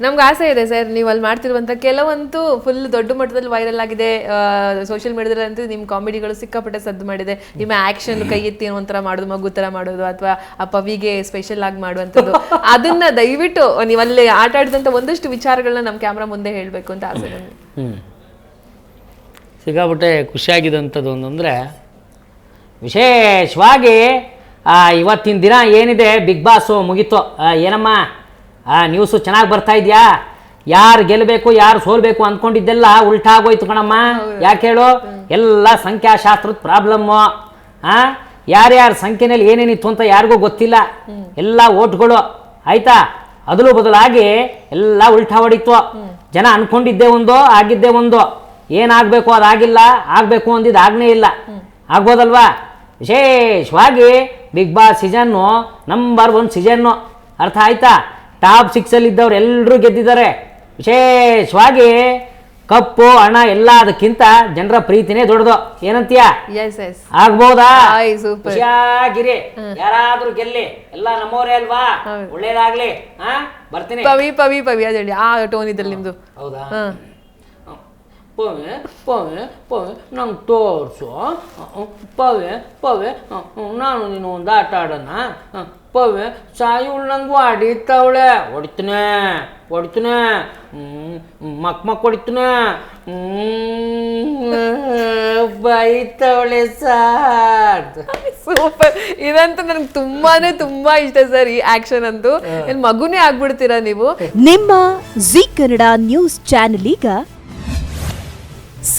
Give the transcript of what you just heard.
ನಮ್ಗೆ ಆಸೆ ಇದೆ ಸರ್ ನೀವು ಅಲ್ಲಿ ಮಾಡ್ತಿರುವಂತ ಕೆಲವಂತೂ ಫುಲ್ ದೊಡ್ಡ ಮಟ್ಟದಲ್ಲಿ ವೈರಲ್ ಆಗಿದೆ. ಸೋಷಿಯಲ್ ಮೀಡಿಯಾದಲ್ಲಿ ಅಂತೂ ನಿಮ್ಮ ಕಾಮಿಡಿಗಳು ಸಿಕ್ಕಾಪಟ್ಟೆ ಸದ್ದು ಮಾಡಿದೆ. ನಿಮ್ಮ ಆಕ್ಷನ್ ಕೈ ಎತ್ತಿ ಒಂಥರ ಮಾಡೋದು ಮಗು ತರ ಮಾಡೋದು ಅಥವಾ ಆ ಪವಿಗೆ ಸ್ಪೆಷಲ್ ಆಗಿ ಮಾಡುವಂಥದ್ದು. ಅದನ್ನ ದಯವಿಟ್ಟು ನೀವು ಅಲ್ಲಿ ಆಟ ಆಡಿದಂತ ಒಂದಷ್ಟು ವಿಚಾರಗಳನ್ನ ನಮ್ಮ ಕ್ಯಾಮ್ರಾ ಮುಂದೆ ಹೇಳಬೇಕು ಅಂತ ಆಸೆ ನನಗೆ. ಸಿಕ್ಕಾಪಟ್ಟೆ ಖುಷಿಯಾಗಿದ್ದಂಥದ್ದು ಅಂದರೆ ವಿಶೇಷವಾಗಿ ಆ, ಇವತ್ತಿನ ದಿನ ಏನಿದೆ? ಬಿಗ್ ಬಾಸು ಮುಗೀತು. ಏನಮ್ಮ? ಆ, ನ್ಯೂಸು ಚೆನ್ನಾಗಿ ಬರ್ತಾ ಇದೆಯಾ? ಯಾರು ಗೆಲ್ಲಬೇಕು ಯಾರು ಸೋಲ್ಬೇಕು ಅಂದ್ಕೊಂಡಿದ್ದೆಲ್ಲ ಉಲ್ಟಾ ಆಗೋಯ್ತು ಕಣಮ್ಮ. ಯಾಕೆ ಹೇಳು? ಎಲ್ಲ ಸಂಖ್ಯಾಶಾಸ್ತ್ರದ ಪ್ರಾಬ್ಲಮ್ಮು ಹಾಂ ಯಾರ್ಯಾರ ಸಂಖ್ಯೆನಲ್ಲಿ ಏನೇನಿತ್ತು ಅಂತ ಯಾರಿಗೂ ಗೊತ್ತಿಲ್ಲ. ಎಲ್ಲ ಓಟ್ಗಳು ಆಯ್ತಾ? ಅದಲು ಬದಲಾಗಿ ಎಲ್ಲ ಉಲ್ಟಾ ಹೊಡಿತು. ಜನ ಅನ್ಕೊಂಡಿದ್ದೆ ಒಂದು ಆಗಿದ್ದೇ ಒಂದು. ಏನಾಗಬೇಕು ಅದಾಗಿಲ್ಲ ಆಗಬೇಕು ಅಂದಿದ್ದು ಆಗ್ನೇ ಇಲ್ಲ. ಆಗ್ಬೋದಲ್ವಾ? ವಿಶೇಷವಾಗಿ big boss season number one season ಅರ್ಥ ಆಯ್ತಾ? ಟಾಪ್ ಸಿಕ್ಸಲ್ಲಿ ಇದ್ದವ್ರು ಎಲ್ಲರೂ ಗೆದ್ದಿದ್ದಾರೆ. ವಿಶೇಷವಾಗಿ ಕಪ್ಪು ಹಣ ಎಲ್ಲ ಅದಕ್ಕಿಂತ ಜನರ ಪ್ರೀತಿನೇ ದೊಡ್ಡದು. ಏನಂತೀಯ? ಆಗ್ಬೋದಾ. ಖುಷಿಯಾಗಿರಿ. ಯಾರಾದ್ರೂ ಗೆಲ್ಲಿ ಎಲ್ಲ ನಮ್ಮವರೇ ಅಲ್ವಾ. ಒಳ್ಳೇದಾಗ್ಲಿ. ಹಾ ಬರ್ತೀನಿ. ಪವಿ ಪವಿ ಪವಿ ಅದೇ ಹೇಳಿ. ಆ ಟೋನ್ ಇದ್ರಲ್ಲಿ ನಿಮ್ದು. ಹೌದಾ? ಪವೆ ಪವೆ ಪವೆ ನಂಗೆ ತೋರಿಸು ಪವೆ ಪವೆ ನಾನು ನೀನು ಒಂದು ಆಟ ಆಡೋಣ ಹ, ಪವೆ ಸಾಯುಳ್ ನಂಗೆ ಹೊಡಿತಾವಳೆ ಹೊಡಿತೀನಿ ಹೊಡಿತೀನಿ ಮಕ್ ಮಕ್ ಹೊಡಿತೀನಿ. ಬೈತವಳೆ ಸಾರ್. ಸೂಪರ್. ಇದಂತೂ ನನಗೆ ತುಂಬಾನೇ ತುಂಬಾ ಇಷ್ಟ ಸರ್ ಈ ಆಕ್ಷನ್ ಅಂತೂ ಮಗುನೇ ಆಗ್ಬಿಡ್ತೀರಾ ನೀವು? ನಿಮ್ಮ ಜಿ ಕನ್ನಡ ನ್ಯೂಸ್ ಚಾನೆಲ್ ಈಗ